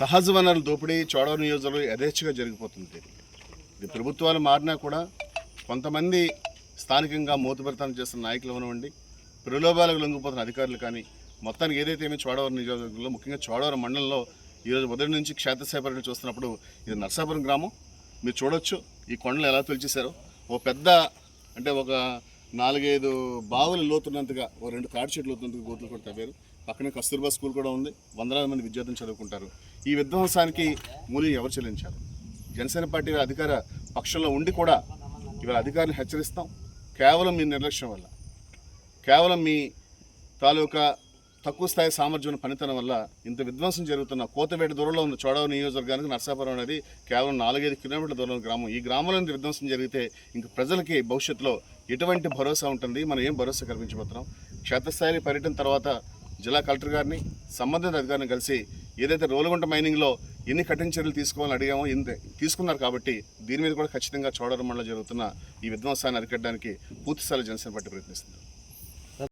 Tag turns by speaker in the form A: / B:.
A: సహజ వనరుల దోపిడీ చోడవరం నియోజకవర్గంలో యథేచ్ఛగా జరిగిపోతుంది. ఇది ప్రభుత్వాలు మారినా కూడా కొంతమంది స్థానికంగా మూతపరితనం చేస్తున్న నాయకులు అవనివ్వండి ప్రలోభాలకు లొంగిపోతున్న అధికారులు కానీ మొత్తానికి ఏదైతే ఏమి చోడవరం నియోజకవర్గంలో ముఖ్యంగా చోడవరం మండలంలో ఈరోజు ఉదయం నుంచి క్షేత్రస్థాయి చూస్తున్నప్పుడు ఇది నర్సాపురం గ్రామం. మీరు చూడొచ్చు ఈ కొండలు ఎలా తొలిచేశారో. ఓ పెద్ద అంటే ఒక నాలుగైదు బావులు లోతున్నంతగా ఓ రెండు తాడి చెట్లు లోతున్నంతగా గోతులు కూడా తవ్వారు. పక్కనే కస్తూర్బా స్కూల్ కూడా ఉంది. వందలాది మంది విద్యార్థులు చదువుకుంటారు. ఈ విధ్వంసానికి మూల్యం ఎవరు చెల్లించారు జనసేన పార్టీ అధికార పక్షంలో ఉండి కూడా ఇవాళ అధికారులు హెచ్చరిస్తాం. కేవలం మీ నిర్లక్ష్యం వల్ల. కేవలం మీ తాలూకా తక్కువ స్థాయి సామర్థ్యం పనితనం వల్ల ఇంత విధ్వంసం జరుగుతున్న కోతవేట దూరంలో ఉన్న చోడవ నియోజకవర్గానికి నర్సాపురం అనేది కేవలం నాలుగైదు కిలోమీటర్ల దూరంలో గ్రామం. ఈ గ్రామంలో ఇంత విధ్వంసం జరిగితే ఇంక ప్రజలకి భవిష్యత్తులో ఎటువంటి భరోసా ఉంటుంది? మనం ఏం భరోసా కల్పించబోతున్నాం? క్షేత్రస్థాయి పర్యటన తర్వాత జిల్లా కలెక్టర్ గారిని సంబంధిత అధికారిని కలిసి ఏదైతే రోలుగుంట మైనింగ్లో ఎన్ని కఠిన చర్యలు తీసుకోవాలని అడిగామో ఇంత తీసుకున్నారు కాబట్టి దీని మీద కూడా ఖచ్చితంగా చోడవరం మండలం జరుగుతున్న ఈ విధ్వంసాన్ని అరికట్టడానికి పూర్తిస్థాయి జనసేన పార్టీ ప్రయత్నిస్తుంది.